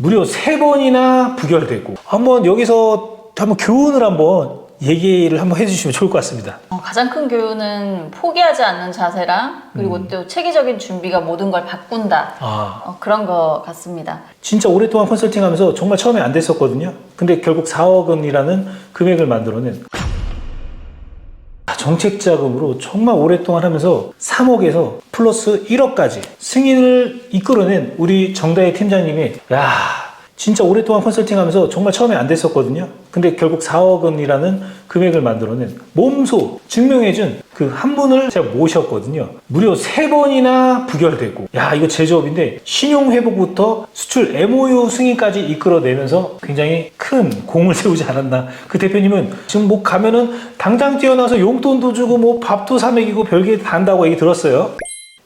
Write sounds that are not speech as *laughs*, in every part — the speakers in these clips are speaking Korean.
무려 세 번이나 부결되고 한번 여기서 한번 교훈을 한번 얘기를 한번 해주시면 좋을 것 같습니다. 어, 가장 큰 교훈은 포기하지 않는 자세랑 그리고 음. 또 체계적인 준비가 모든 걸 바꾼다. 아 어, 그런 것 같습니다. 진짜 오랫동안 컨설팅하면서 정말 처음에 안 됐었거든요. 근데 결국 4억 원이라는 금액을 만들어낸 정책 자금으로 정말 오랫동안 하면서 3억에서 플러스 1억까지 승인을 이끌어낸 우리 정다혜 팀장님이 야 진짜 오랫동안 컨설팅하면서 정말 처음에 안 됐었거든요. 근데 결국 4억 원이라는 금액을 만들어낸 몸소 증명해준 그 한 분을 제가 모셨거든요. 무려 세 번이나 부결되고 야 이거 제조업인데 신용 회복부터 수출 MOU 승인까지 이끌어내면서 굉장히 큰 공을 *laughs* 세우지 않았나. 그 대표님은 지금 뭐 가면은 당장 뛰어나서 용돈도 주고 뭐 밥도 사 먹이고 별게 다 한다고 얘기 들었어요.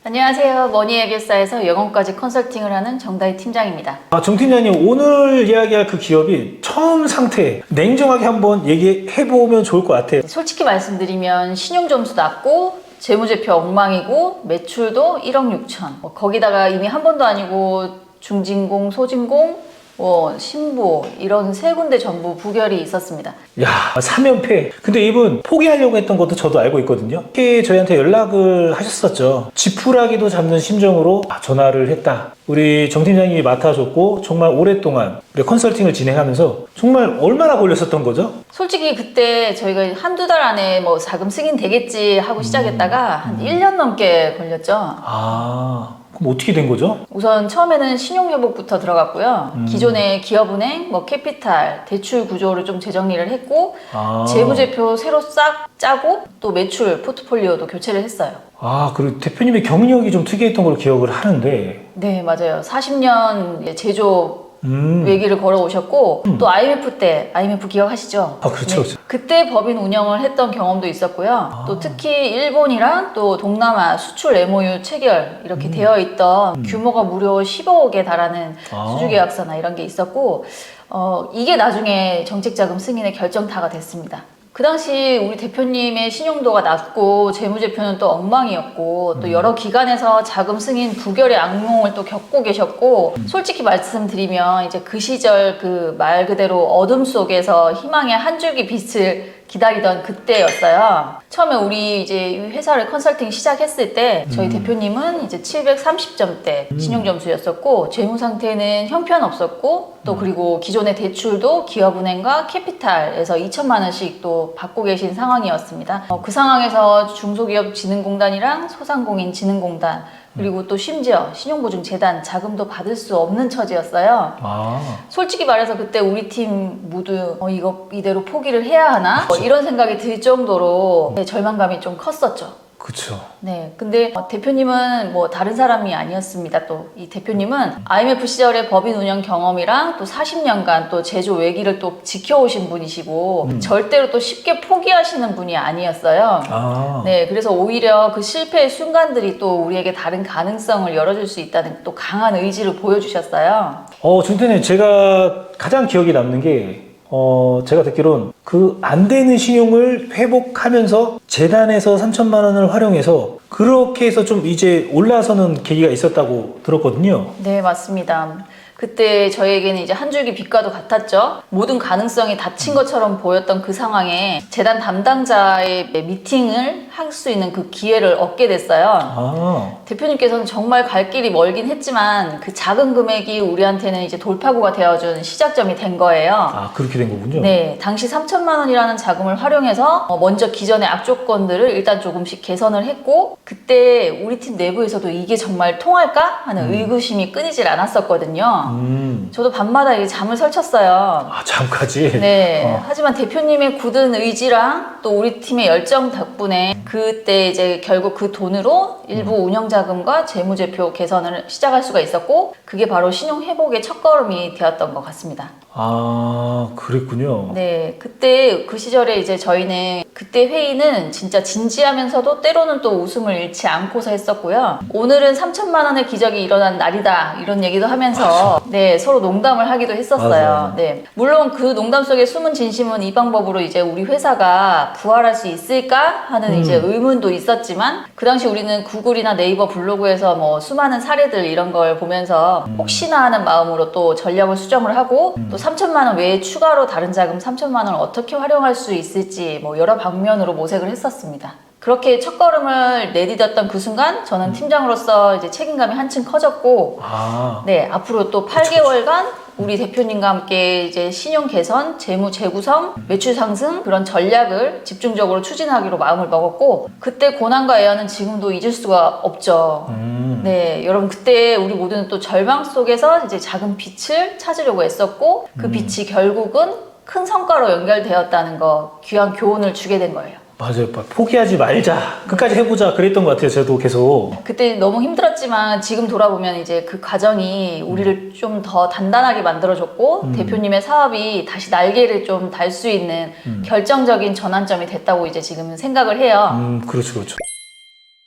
안녕하세요. 머니해결사에서 영어까지 컨설팅을 하는 정다희 팀장입니다. 아, 정 팀장님 오늘 이야기할 그 기업이 처음 상태 냉정하게 한번 얘기해 보면 좋을 것 같아요. 솔직히 말씀드리면 신용 점수 낮고 재무제표 엉망이고 매출도 1억 6천. 뭐 거기다가 이미 한 번도 아니고 중진공, 소진공, 뭐 신보 이런 세 군데 전부 부결이 있었습니다. 야, 3연패. 근데 이분 포기하려고 했던 것도 저도 알고 있거든요. 이렇게 저희한테 연락을 하셨었죠. 지푸라기도 잡는 심정으로 아, 전화를 했다. 우리 정 팀장님이 맡아줬고 정말 오랫동안 우리 컨설팅을 진행하면서 정말 얼마나 걸렸었던 거죠? 솔직히 그때 저희가 한두 달 안에 뭐 자금 승인 되겠지 하고 시작했다가 한 1년 넘게 걸렸죠. 아, 그럼 어떻게 된 거죠? 우선 처음에는 신용회복부터 들어갔고요. 음. 기존의 기업은행, 뭐 캐피탈, 대출 구조를 좀 재정리를 했고 아, 재무제표 새로 싹 짜고 또 매출 포트폴리오도 교체를 했어요. 아, 그리고 대표님의 경력이 좀 특이했던 걸로 기억을 하는데. 네, 맞아요. 40년 제조 음. 외기를 걸어오셨고 또 IMF 때 IMF 기억하시죠? 아, 그렇죠, 그렇죠. 그때 법인 운영을 했던 경험도 있었고요. 아. 또 특히 일본이랑 또 동남아 수출 MOU 체결 이렇게 음. 되어 있던 규모가 무려 15억에 달하는 아. 수주 계약서나 이런 게 있었고 어, 이게 나중에 정책 자금 승인의 결정타가 됐습니다. 그 당시 우리 대표님의 신용도가 낮고 재무제표는 또 엉망이었고 음. 또 여러 기관에서 자금 승인 부결의 악몽을 또 겪고 계셨고 솔직히 말씀드리면 이제 그 시절 그 말 그대로 어둠 속에서 희망의 한 줄기 빛을 기다리던 그때였어요. 처음에 우리 이제 이 회사를 컨설팅 시작했을 때 저희 대표님은 이제 730점대 신용 점수였었고 재무 상태는 형편없었고 또 그리고 기존의 대출도 기업은행과 캐피탈에서 2천만 원씩 또 받고 계신 상황이었습니다. 어, 그 상황에서 중소기업진흥공단이랑 소상공인진흥공단 그리고 또 심지어 신용보증재단 자금도 받을 수 없는 처지였어요. 아, 솔직히 말해서 그때 우리 팀 모두 어, 이거 이대로 포기를 해야 하나 뭐 이런 생각이 들 정도로 네, 절망감이 좀 컸었죠. 그쵸. 네, 근데 어, 대표님은 뭐 다른 사람이 아니었습니다. 또 이 대표님은 IMF 시절의 법인 운영 경험이랑 또 40년간 또 제조 외기를 또 지켜오신 분이시고 절대로 또 쉽게 포기하시는 분이 아니었어요. 아, 네, 그래서 오히려 그 실패의 순간들이 또 우리에게 다른 가능성을 열어줄 수 있다는 또 강한 의지를 보여주셨어요. 어, 준태님, 제가 가장 기억에 남는 게, 어, 제가 듣기론 그 안 되는 신용을 회복하면서 재단에서 3천만 원을 활용해서 그렇게 해서 좀 이제 올라서는 계기가 있었다고 들었거든요. 네, 맞습니다. 그때 저에게는 이제 한 줄기 빛과도 같았죠. 모든 가능성이 닫힌 것처럼 보였던 그 상황에 재단 담당자의 미팅을 할 수 있는 그 기회를 얻게 됐어요. 아, 대표님께서는 정말 갈 길이 멀긴 했지만 그 작은 금액이 우리한테는 이제 돌파구가 되어준 시작점이 된 거예요. 아, 그렇게 된 거군요. 네, 당시 3천만 원이라는 자금을 활용해서 어, 먼저 기존의 악조건들을 일단 조금씩 개선을 했고 그때 우리 팀 내부에서도 이게 정말 통할까 하는 의구심이 끊이질 않았었거든요. 음, 저도 밤마다 이게 잠을 설쳤어요. 아, 잠까지. 네. 어. 하지만 대표님의 굳은 의지랑 또 우리 팀의 열정 덕분에 그때 이제 결국 그 돈으로 일부 음. 운영 자금과 재무제표 개선을 시작할 수가 있었고 그게 바로 신용 회복의 첫걸음이 되었던 것 같습니다. 아, 그랬군요. 네, 그때 그 시절에 이제 저희는 그때 회의는 진짜 진지하면서도 때로는 또 웃음을 잃지 않고서 했었고요. 오늘은 3천만 원의 기적이 일어난 날이다 이런 얘기도 하면서 네 서로 농담을 하기도 했었어요. 네, 물론 그 농담 속에 숨은 진심은 이 방법으로 이제 우리 회사가 부활할 수 있을까 하는 음. 이제 이제 의문도 있었지만 그 당시 우리는 구글이나 네이버 블로그에서 뭐 수많은 사례들 이런 걸 보면서 혹시나 하는 마음으로 또 전략을 수정을 하고 또 3천만 원 외에 추가로 다른 자금 3천만 원을 어떻게 활용할 수 있을지 뭐 여러 방면으로 모색을 했었습니다. 그렇게 첫 걸음을 내디뎠던 그 순간 저는 팀장으로서 이제 책임감이 한층 커졌고 아, 네, 앞으로 또 8개월간 우리 대표님과 함께 이제 신용 개선, 재무 재구성, 매출 상승 그런 전략을 집중적으로 추진하기로 마음을 먹었고 그때 고난과 애환은 지금도 잊을 수가 없죠. 음, 네, 여러분 그때 우리 모두는 또 절망 속에서 이제 작은 빛을 찾으려고 애썼고 그 빛이 결국은 큰 성과로 연결되었다는 거 귀한 교훈을 주게 된 거예요. 맞아요. 포기하지 말자. 끝까지 해보자. 그랬던 것 같아요. 저도 계속. 그때 너무 힘들었지만 지금 돌아보면 이제 그 과정이 우리를 좀 더 단단하게 만들어줬고 대표님의 사업이 다시 날개를 좀 달 수 있는 결정적인 전환점이 됐다고 이제 지금 생각을 해요. 음, 그렇죠, 그렇죠.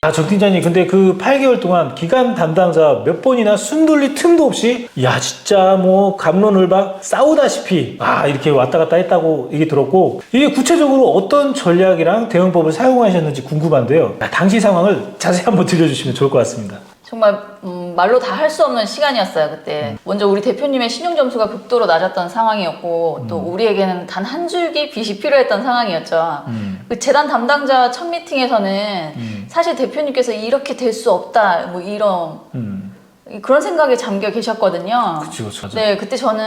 아, 정 팀장님, 근데 그 8개월 동안 기간 담당자 몇 번이나 순돌릴 틈도 없이, 야, 진짜 뭐, 감론을박 싸우다시피, 아, 이렇게 왔다 갔다 했다고 얘기 들었고, 이게 구체적으로 어떤 전략이랑 대응법을 사용하셨는지 궁금한데요. 아, 당시 상황을 자세히 한번 들려주시면 좋을 것 같습니다. 정말 음, 말로 다 할 수 없는 시간이었어요 그때. 먼저 우리 대표님의 신용 점수가 극도로 낮았던 상황이었고 또 우리에게는 단 한 줄기 빚이 필요했던 상황이었죠. 음. 그 재단 담당자 첫 미팅에서는 음. 사실 대표님께서 이렇게 될 수 없다 뭐 이런 음, 그런 생각에 잠겨 계셨거든요. 맞아. 네, 그때 저는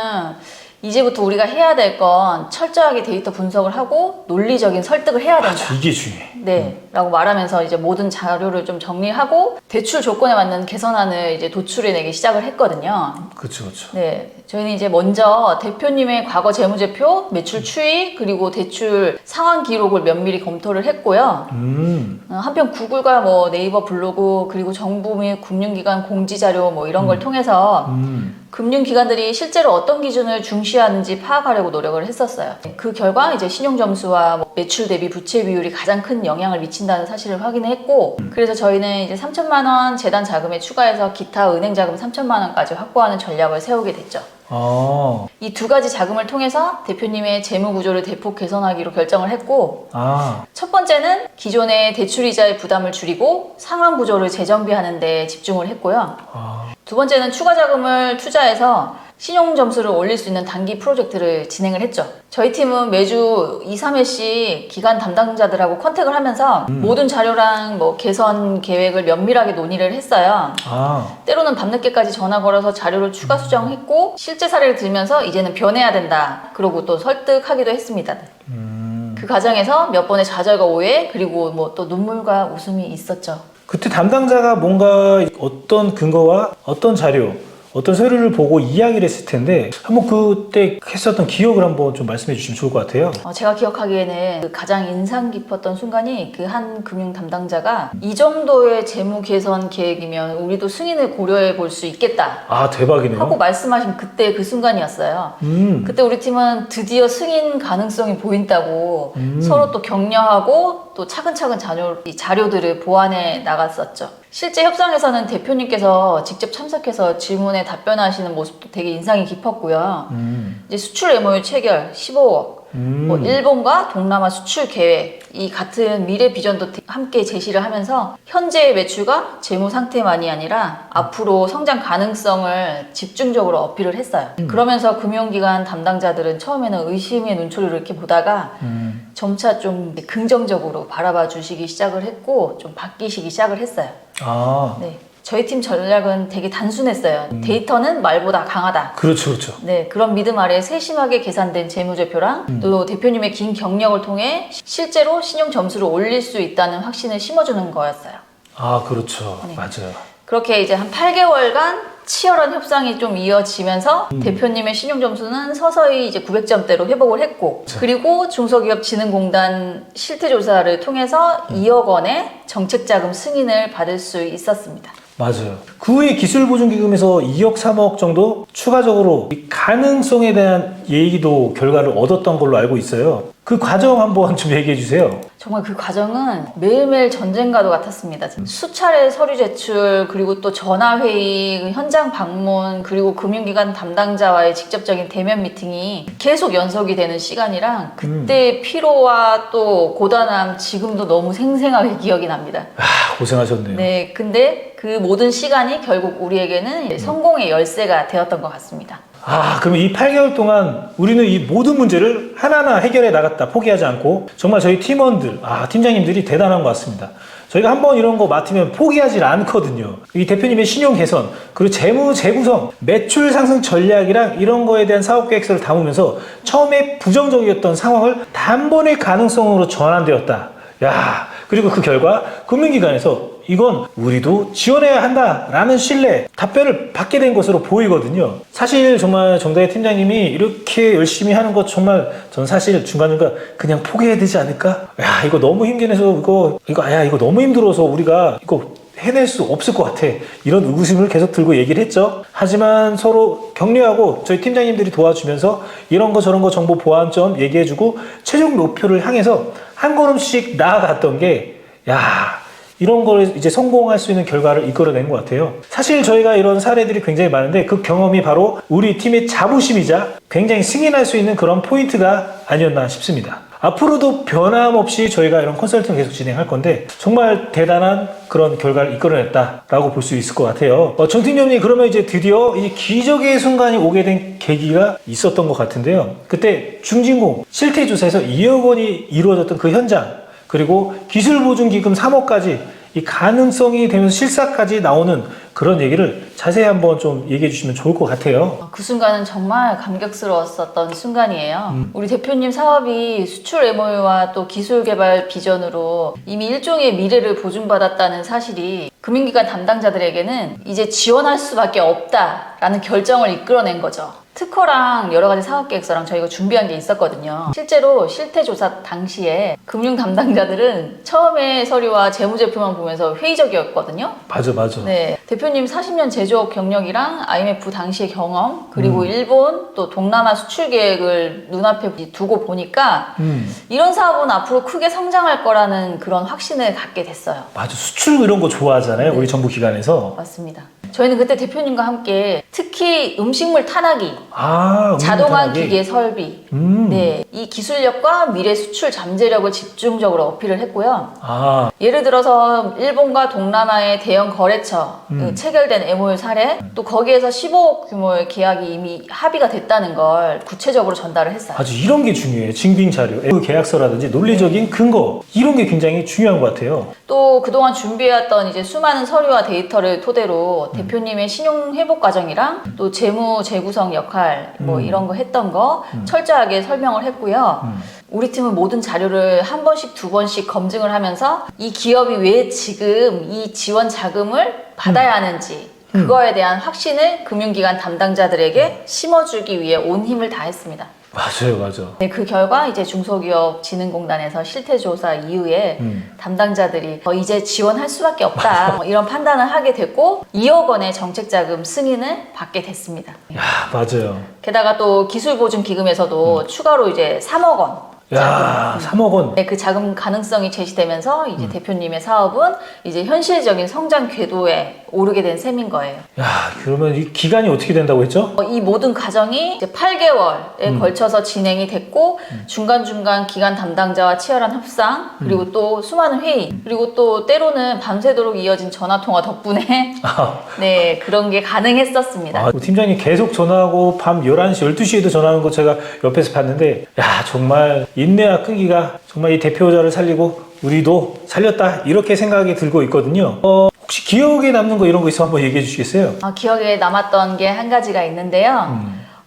이제부터 우리가 해야 될 건 철저하게 데이터 분석을 하고 논리적인 설득을 해야 된다. 맞아, 이게 중요해. 네, 라고 말하면서 이제 모든 자료를 좀 정리하고 대출 조건에 맞는 개선안을 이제 도출해내기 시작을 했거든요. 그쵸, 그쵸. 네, 저희는 이제 먼저 대표님의 과거 재무제표, 매출 추이, 그리고 대출 상환 기록을 면밀히 검토를 했고요. 음, 어, 한편 구글과 뭐 네이버 블로그 그리고 정부 및 금융기관 공지 자료 뭐 이런 걸 통해서 음, 금융기관들이 실제로 어떤 기준을 중시하는지 파악하려고 노력을 했었어요. 그 결과 이제 신용점수와 뭐 매출 대비 부채 비율이 가장 큰 영향을 미친다는 사실을 확인했고, 그래서 저희는 이제 3천만 원 재단 자금에 추가해서 기타 은행 자금 3천만 원까지 확보하는 전략을 세우게 됐죠. 아, 이 두 가지 자금을 통해서 대표님의 재무 구조를 대폭 개선하기로 결정을 했고, 아, 첫 번째는 기존의 대출 이자의 부담을 줄이고 상환 구조를 재정비하는 데 집중을 했고요. 아, 두 번째는 추가 자금을 투자해서 신용 점수를 올릴 수 있는 단기 프로젝트를 진행을 했죠. 저희 팀은 매주 2, 3회씩 기관 담당자들하고 컨택을 하면서 모든 자료랑 뭐 개선 계획을 면밀하게 논의를 했어요. 아, 때로는 밤늦게까지 전화 걸어서 자료를 추가 수정했고 실제 사례를 들면서 이제는 변해야 된다. 그러고 또 설득하기도 했습니다. 음. 그 과정에서 몇 번의 좌절과 오해 그리고 뭐 또 눈물과 웃음이 있었죠. 그때 담당자가 뭔가 어떤 근거와 어떤 자료, 어떤 서류를 보고 이야기를 했을 텐데 한번 그때 했었던 기억을 한번 좀 말씀해 주시면 좋을 것 같아요. 어, 제가 기억하기에는 그 가장 인상 깊었던 순간이 그 한 금융 담당자가 이 정도의 재무 개선 계획이면 우리도 승인을 고려해 볼 수 있겠다 아 대박이네요. 하고 말씀하신 그때 그 순간이었어요. 음, 그때 우리 팀은 드디어 승인 가능성이 보인다고 음. 서로 또 격려하고 또 차근차근 자료, 이 자료들을 보완해 나갔었죠. 실제 협상에서는 대표님께서 직접 참석해서 질문에 답변하시는 모습도 되게 인상이 깊었고요. 음, 이제 수출 MOU 체결 15억, 음. 뭐 일본과 동남아 수출 계획 이 같은 미래 비전도 함께 제시를 하면서 현재의 매출과 재무 상태만이 아니라 앞으로 성장 가능성을 집중적으로 어필을 했어요. 그러면서 금융기관 담당자들은 처음에는 의심의 눈초리로 이렇게 보다가 음. 점차 좀 긍정적으로 바라봐 주시기 시작을 했고 좀 바뀌시기 시작을 했어요. 아, 네. 저희 팀 전략은 되게 단순했어요. 데이터는 말보다 강하다. 그렇죠, 그렇죠. 네, 그런 믿음 아래 세심하게 계산된 재무제표랑 또 대표님의 긴 경력을 통해 실제로 신용 점수를 올릴 수 있다는 확신을 심어주는 거였어요. 아, 그렇죠. 네. 맞아요. 그렇게 이제 한 8개월간 치열한 협상이 좀 이어지면서 대표님의 신용 점수는 서서히 이제 900점대로 회복을 했고 그리고 중소기업진흥공단 실태 조사를 통해서 2억 원의 정책 자금 승인을 받을 수 있었습니다. 맞아요. 그 후에 기술보증기금에서 2억, 3억 정도 추가적으로 이 가능성에 대한 얘기도 결과를 얻었던 걸로 알고 있어요. 그 과정 한번 좀 얘기해 주세요. 정말 그 과정은 매일매일 전쟁과도 같았습니다. 수차례 서류 제출, 그리고 또 전화회의, 현장 방문, 그리고 금융기관 담당자와의 직접적인 대면 미팅이 계속 연속이 되는 시간이랑 그때의 피로와 또 고단함 지금도 너무 생생하게 기억이 납니다. 아, 고생하셨네요. 네, 근데 그 모든 시간이 결국 우리에게는 성공의 열쇠가 되었던 것 같습니다. 아, 그럼 이 8개월 동안 우리는 이 모든 문제를 하나하나 해결해 나갔다. 포기하지 않고 정말 저희 팀원들, 아, 팀장님들이 대단한 것 같습니다. 저희가 한번 이런 거 맡으면 포기하지 않거든요. 이 대표님의 신용 개선, 그리고 재무 재구성, 매출 상승 전략이랑 이런 거에 대한 사업 계획서를 담으면서 처음에 부정적이었던 상황을 단번에 가능성으로 전환되었다. 야, 그리고 그 결과 금융기관에서 이건 우리도 지원해야 한다라는 신뢰, 답변을 받게 된 것으로 보이거든요. 사실 정말 정다혜 팀장님이 이렇게 열심히 하는 것 정말 전 사실 중간중간 그냥 포기해야 되지 않을까? 야, 이거 너무 힘겨서 이거, 이거, 야, 이거 너무 힘들어서 우리가 이거 해낼 수 없을 것 같아. 이런 의구심을 계속 들고 얘기를 했죠. 하지만 서로 격려하고 저희 팀장님들이 도와주면서 이런 거 저런 거 정보 보완점 얘기해주고 최종 목표를 향해서 한 걸음씩 나아갔던 게, 야, 이런 걸 이제 성공할 수 있는 결과를 이끌어낸 것 같아요. 사실 저희가 이런 사례들이 굉장히 많은데 그 경험이 바로 우리 팀의 자부심이자 굉장히 승인할 수 있는 그런 포인트가 아니었나 싶습니다. 앞으로도 변함없이 저희가 이런 컨설팅을 계속 진행할 건데 정말 대단한 그런 결과를 이끌어냈다라고 볼 수 있을 것 같아요. 어, 정팀장님 그러면 이제 드디어 이 기적의 순간이 오게 된 계기가 있었던 것 같은데요. 그때 중진공 실태 조사에서 2억 원이 이루어졌던 그 현장 그리고 기술보증기금 3억까지 이 가능성이 되면서 실사까지 나오는 그런 얘기를 자세히 한번 좀 얘기해 주시면 좋을 것 같아요. 그 순간은 정말 감격스러웠었던 순간이에요. 우리 대표님 사업이 수출 MOU와 또 기술 개발 비전으로 이미 일종의 미래를 보증받았다는 사실이 금융기관 담당자들에게는 이제 지원할 수밖에 없다라는 결정을 이끌어낸 거죠. 특허랑 여러 가지 사업 계획서랑 저희가 준비한 게 있었거든요. 실제로 실태 조사 당시에 금융 담당자들은 처음에 서류와 재무 제표만 보면서 회의적이었거든요. 맞아, 맞아. 네, 대표 님 40년 제조업 경력이랑 IMF 당시의 경험 그리고 일본 또 동남아 수출 계획을 눈앞에 두고 보니까 음, 이런 사업은 앞으로 크게 성장할 거라는 그런 확신을 갖게 됐어요. 맞아. 수출 이런 거 좋아하잖아요. 우리 정부 기관에서. 맞습니다. 저희는 그때 대표님과 함께 특히 음식물 탄화기, 아, 자동화 음식탄하기. 기계 설비, 음. 네, 이 기술력과 미래 수출 잠재력을 집중적으로 어필을 했고요. 아, 예를 들어서 일본과 동남아의 대형 거래처 음. 그 체결된 MOU 사례 또 거기에서 15억 규모의 계약이 이미 합의가 됐다는 걸 구체적으로 전달을 했어요. 아주 이런 게 중요해요. 증빙 자료, 그 계약서라든지 논리적인 근거 이런 게 굉장히 중요한 것 같아요. 또 그동안 준비해왔던 이제 수많은 서류와 데이터를 토대로 대표님의 신용 회복 과정이랑 또 재무 재구성 역할 뭐 음. 이런 거 했던 거 철저하게 설명을 했고요. 음. 우리 팀은 모든 자료를 한 번씩 두 번씩 검증을 하면서 이 기업이 왜 지금 이 지원 자금을 받아야 하는지 음. 그거에 대한 확신을 금융기관 담당자들에게 심어주기 위해 온 힘을 다했습니다. 맞아요, 맞아. 네, 그 결과 이제 중소기업진흥공단에서 실태조사 이후에 음. 담당자들이 어, 이제 지원할 수밖에 없다 뭐 이런 판단을 하게 됐고 2억 원의 정책자금 승인을 받게 됐습니다. 야, 맞아요. 게다가 또 기술보증기금에서도 추가로 이제 3억 원 야, 3억 원. 네, 그 자금 가능성이 제시되면서 이제 대표님의 사업은 이제 현실적인 성장 궤도에 오르게 된 셈인 거예요. 야, 그러면 이 기간이 어떻게 된다고 했죠? 어, 이 모든 과정이 이제 8개월에 걸쳐서 진행이 됐고 중간중간 기관 담당자와 치열한 협상 그리고 또 수많은 회의 그리고 또 때로는 밤새도록 이어진 전화 통화 덕분에 *laughs* 아, *laughs* 네 그런 게 가능했었습니다. 아, 팀장님 계속 전화하고 밤 11시, 12시에도 전화하는 거 제가 옆에서 봤는데, 야, 정말 인내와 끈기가 정말 이 대표자를 살리고 우리도 살렸다. 이렇게 생각이 들고 있거든요. 어, 혹시 기억에 남는 거 이런 거 있으면 한번 얘기해 주시겠어요? 어, 기억에 남았던 게 한 가지가 있는데요.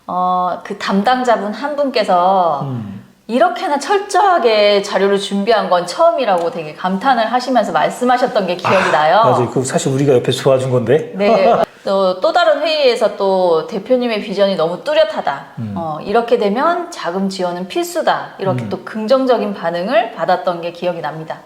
어, 그 담당자분 한 분께서 음. 이렇게나 철저하게 자료를 준비한 건 처음이라고 되게 감탄을 하시면서 말씀하셨던 게 기억이 나요. 맞아요. 그 사실 우리가 옆에서 도와준 건데. 네. *laughs* 또, 또 다른 회의에서 또 대표님의 비전이 너무 뚜렷하다. 음. 어, 이렇게 되면 자금 지원은 필수다. 이렇게 또 긍정적인 반응을 받았던 게 기억이 납니다.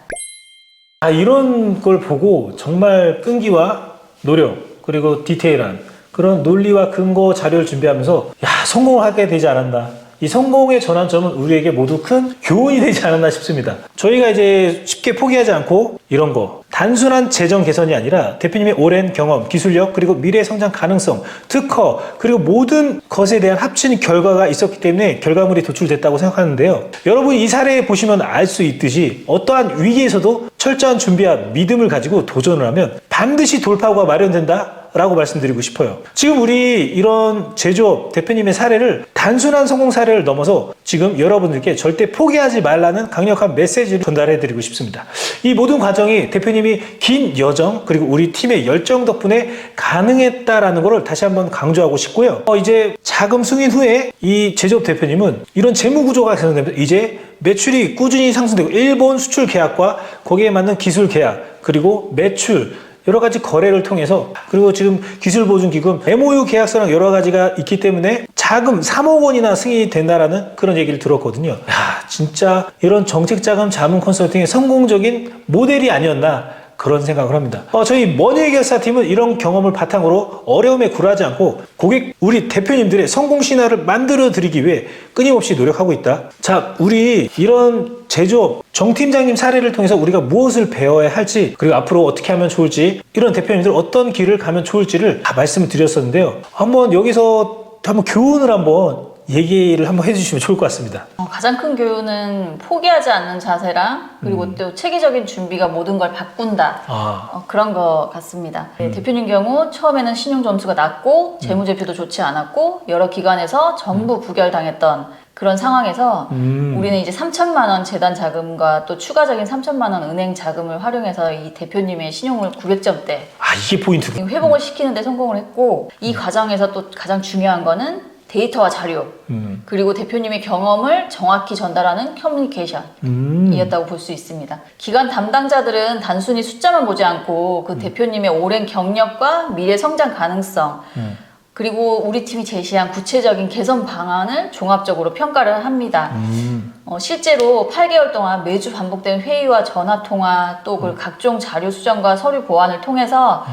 아, 이런 걸 보고 정말 끈기와 노력 그리고 디테일한 그런 논리와 근거 자료를 준비하면서 야 성공을 하게 되지 않았나 이 성공의 전환점은 우리에게 모두 큰 교훈이 되지 않았나 싶습니다. 저희가 이제 쉽게 포기하지 않고 이런 거 단순한 재정 개선이 아니라 대표님의 오랜 경험, 기술력 그리고 미래 성장 가능성, 특허 그리고 모든 것에 대한 합친 결과가 있었기 때문에 결과물이 도출됐다고 생각하는데요. 여러분 이 사례 보시면 알 수 있듯이 어떠한 위기에서도 철저한 준비와 믿음을 가지고 도전을 하면 반드시 돌파구가 마련된다. 라고 말씀드리고 싶어요. 지금 우리 이런 제조업 대표님의 사례를 단순한 성공 사례를 넘어서 지금 여러분들께 절대 포기하지 말라는 강력한 메시지를 전달해 드리고 싶습니다. 이 모든 과정이 대표님이 긴 여정 그리고 우리 팀의 열정 덕분에 가능했다라는 것을 다시 한번 강조하고 싶고요. 어, 이제 자금 승인 후에 이 제조업 대표님은 이런 재무 구조가 개선되면서 이제 매출이 꾸준히 상승되고 일본 수출 계약과 거기에 맞는 기술 계약 그리고 매출 여러 가지 거래를 통해서 그리고 지금 기술 보증 기금 MOU 계약서랑 여러 가지가 있기 때문에 자금 3억 원이나 승인이 된다라는 그런 얘기를 들었거든요. 야 진짜 이런 정책 자금 자문 컨설팅의 성공적인 모델이 아니었나 그런 생각을 합니다. 어, 저희 머니해결사팀은 이런 경험을 바탕으로 어려움에 굴하지 않고 고객 우리 대표님들의 성공 신화를 만들어 드리기 위해 끊임없이 노력하고 있다. 자, 우리 이런 제조업 정 팀장님 사례를 통해서 우리가 무엇을 배워야 할지 그리고 앞으로 어떻게 하면 좋을지 이런 대표님들 어떤 길을 가면 좋을지를 다 말씀을 드렸었는데요. 한번 여기서 한번 교훈을 한번 얘기를 한번 해주시면 좋을 것 같습니다. 어, 가장 큰 교훈은 포기하지 않는 자세랑 그리고 음. 또 체계적인 준비가 모든 걸 바꾼다. 아, 어, 그런 것 같습니다. 음. 네, 대표님 경우 처음에는 신용 점수가 낮고 재무제표도 좋지 않았고 여러 기관에서 전부 부결당했던 그런 상황에서 음. 우리는 이제 3천만 원 재단 자금과 또 추가적인 3천만 원 은행 자금을 활용해서 이 대표님의 신용을 900점대 아 이게 포인트군. 회복을 시키는데 성공을 했고 이 과정에서 또 가장 중요한 거는 데이터와 자료 음. 그리고 대표님의 경험을 정확히 전달하는 커뮤니케이션 음. 이었다고 볼 수 있습니다. 기관 담당자들은 단순히 숫자만 보지 않고 그 대표님의 오랜 경력과 미래 성장 가능성 음. 그리고 우리 팀이 제시한 구체적인 개선 방안을 종합적으로 평가를 합니다. 음. 어, 실제로 8개월 동안 매주 반복된 회의와 전화 통화 또 그 각종 자료 수정과 서류 보완을 통해서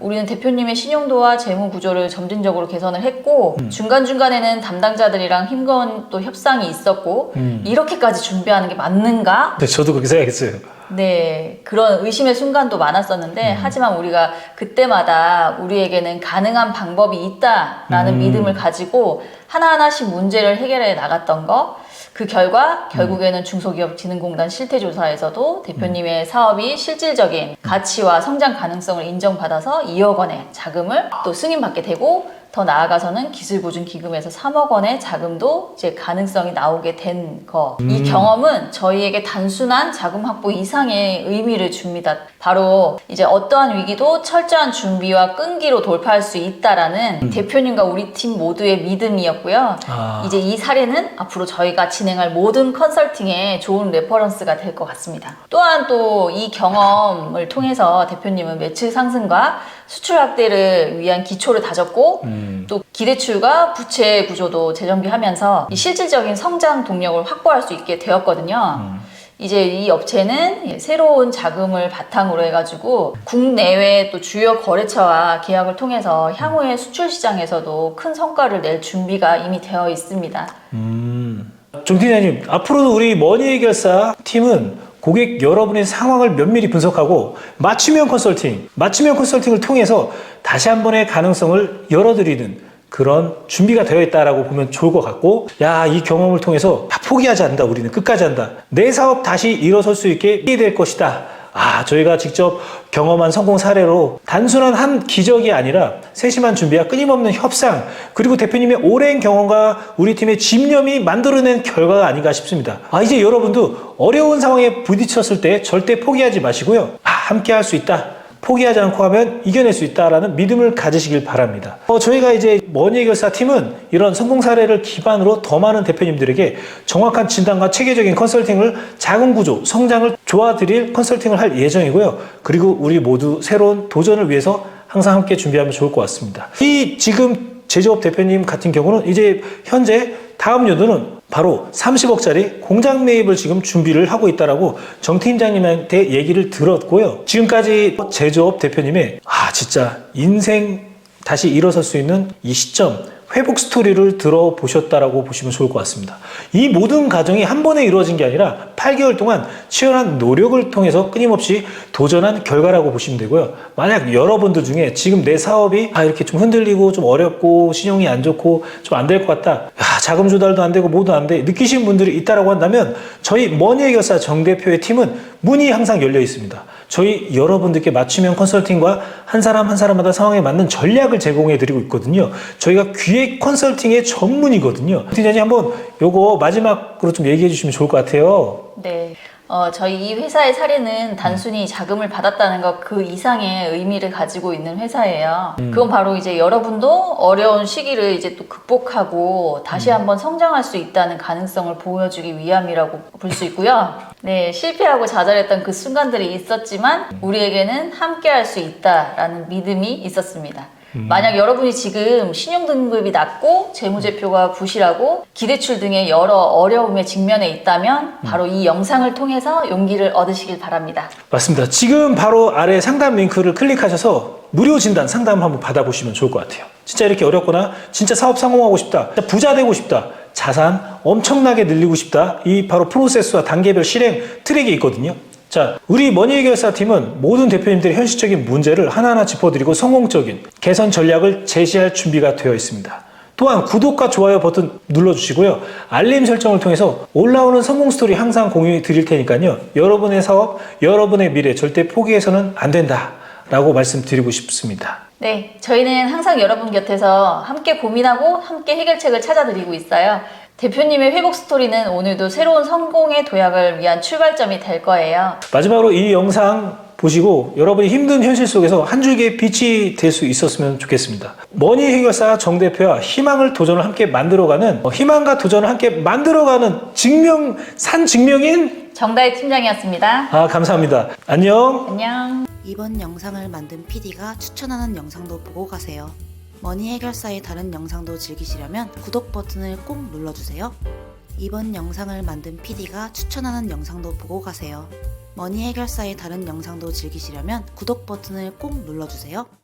우리는 대표님의 신용도와 재무 구조를 점진적으로 개선을 했고 중간 중간에는 담당자들이랑 힘겨운 또 협상이 있었고 음. 이렇게까지 준비하는 게 맞는가? 네, 저도 그렇게 생각했어요. 네 그런 의심의 순간도 많았었는데 음. 하지만 우리가 그때마다 우리에게는 가능한 방법이 있다라는 음. 믿음을 가지고 하나하나씩 문제를 해결해 나갔던 거. 그 결과 결국에는 중소기업진흥공단 실태조사에서도 대표님의 사업이 실질적인 가치와 성장 가능성을 인정받아서 2억 원의 자금을 또 승인받게 되고 더 나아가서는 기술보증기금에서 3억 원의 자금도 이제 가능성이 나오게 된 거. 이 경험은 저희에게 단순한 자금 확보 이상의 의미를 줍니다. 바로 이제 어떠한 위기도 철저한 준비와 끈기로 돌파할 수 있다라는 대표님과 우리 팀 모두의 믿음이었고요. 아. 이제 이 사례는 앞으로 저희가 진행할 모든 컨설팅에 좋은 레퍼런스가 될 것 같습니다. 또한 또 이 경험을 통해서 대표님은 매출 상승과 수출 확대를 위한 기초를 다졌고 음. 또 기대출과 부채 구조도 재정비하면서 이 실질적인 성장 동력을 확보할 수 있게 되었거든요. 이제 이 업체는 새로운 자금을 바탕으로 해가지고 국내외 또 주요 거래처와 계약을 통해서 향후의 수출 시장에서도 큰 성과를 낼 준비가 이미 되어 있습니다. 음. 종 팀장님, 앞으로도 우리 머니 해결사 팀은 고객 여러분의 상황을 면밀히 분석하고 맞춤형 컨설팅, 맞춤형 컨설팅을 통해서 다시 한 번의 가능성을 열어드리는 그런 준비가 되어 있다라고 보면 좋을 것 같고, 야, 이 경험을 통해서 다 포기하지 않는다. 우리는 끝까지 한다. 내 사업 다시 일어설 수 있게 될 것이다. 아, 저희가 직접 경험한 성공 사례로 단순한 한 기적이 아니라 세심한 준비와 끊임없는 협상, 그리고 대표님의 오랜 경험과 우리 팀의 집념이 만들어낸 결과가 아닌가 싶습니다. 아, 이제 여러분도 어려운 상황에 부딪혔을 때 절대 포기하지 마시고요. 아, 함께 할 수 있다. 포기하지 않고 하면 이겨낼 수 있다라는 믿음을 가지시길 바랍니다. 어, 저희가 이제 머니 해결사 팀은 이런 성공 사례를 기반으로 더 많은 대표님들에게 정확한 진단과 체계적인 컨설팅을 자금 구조, 성장을 도와드릴 컨설팅을 할 예정이고요. 그리고 우리 모두 새로운 도전을 위해서 항상 함께 준비하면 좋을 것 같습니다. 이 지금 제조업 대표님 같은 경우는 이제 현재 다음 연도는 바로 30억짜리 공장 매입을 지금 준비를 하고 있다라고 정 팀장님한테 얘기를 들었고요. 지금까지 제조업 대표님의 아 진짜 인생 다시 일어설 수 있는 이 시점 회복 스토리를 들어보셨다라고 보시면 좋을 것 같습니다. 이 모든 과정이 한 번에 이루어진 게 아니라 8개월 동안 치열한 노력을 통해서 끊임없이 도전한 결과라고 보시면 되고요. 만약 여러분들 중에 지금 내 사업이 아 이렇게 좀 흔들리고 좀 어렵고 신용이 안 좋고 좀 안 될 것 같다. 야, 자금 조달도 안 되고 뭐도 안 돼. 느끼시는 분들이 있다라고 한다면 저희 머니 해결사 정 대표의 팀은 문이 항상 열려 있습니다. 저희 여러분들께 맞춤형 컨설팅과 한 사람 한 사람마다 상황에 맞는 전략을 제공해 드리고 있거든요. 저희가 기획 컨설팅의 전문이거든요. 팀장님 한번 요거 마지막으로 좀 얘기해 주시면 좋을 것 같아요. 네. 어, 저희 이 회사의 사례는 단순히 자금을 받았다는 것 그 이상의 의미를 가지고 있는 회사예요. 그건 바로 이제 여러분도 어려운 시기를 이제 또 극복하고 다시 한번 성장할 수 있다는 가능성을 보여주기 위함이라고 볼 수 있고요. 네, 실패하고 좌절했던 그 순간들이 있었지만 우리에게는 함께 할 수 있다라는 믿음이 있었습니다. 만약 여러분이 지금 신용등급이 낮고 재무제표가 부실하고 기대출 등의 여러 어려움에 직면해 있다면 바로 이 영상을 통해서 용기를 얻으시길 바랍니다. 맞습니다. 지금 바로 아래 상담 링크를 클릭하셔서 무료 진단 상담 한번 받아보시면 좋을 것 같아요. 진짜 이렇게 어렵거나 진짜 사업 성공하고 싶다, 부자 되고 싶다, 자산 엄청나게 늘리고 싶다. 이 바로 프로세스와 단계별 실행 트랙이 있거든요. 자, 우리 머니 해결사 팀은 모든 대표님들의 현실적인 문제를 하나하나 짚어드리고 성공적인 개선 전략을 제시할 준비가 되어 있습니다. 또한 구독과 좋아요 버튼 눌러주시고요. 알림 설정을 통해서 올라오는 성공 스토리 항상 공유해 드릴 테니까요. 여러분의 사업, 여러분의 미래 절대 포기해서는 안 된다. 라고 말씀드리고 싶습니다. 네, 저희는 항상 여러분 곁에서 함께 고민하고 함께 해결책을 찾아드리고 있어요. 대표님의 회복 스토리는 오늘도 새로운 성공의 도약을 위한 출발점이 될 거예요. 마지막으로 이 영상 보시고 여러분이 힘든 현실 속에서 한 줄기의 빛이 될 수 있었으면 좋겠습니다. 머니 해결사 정 대표와 희망을 도전을 함께 만들어가는 어, 희망과 도전을 함께 만들어가는 증명 산 증명인 정다희 팀장이었습니다. 아 감사합니다. 안녕. 안녕. 이번 영상을 만든 PD가 추천하는 영상도 보고 가세요. 머니 해결사의 다른 영상도 즐기시려면 구독 버튼을 꼭 눌러주세요. 이번 영상을 만든 PD가 추천하는 영상도 보고 가세요. 머니 해결사의 다른 영상도 즐기시려면 구독 버튼을 꼭 눌러주세요.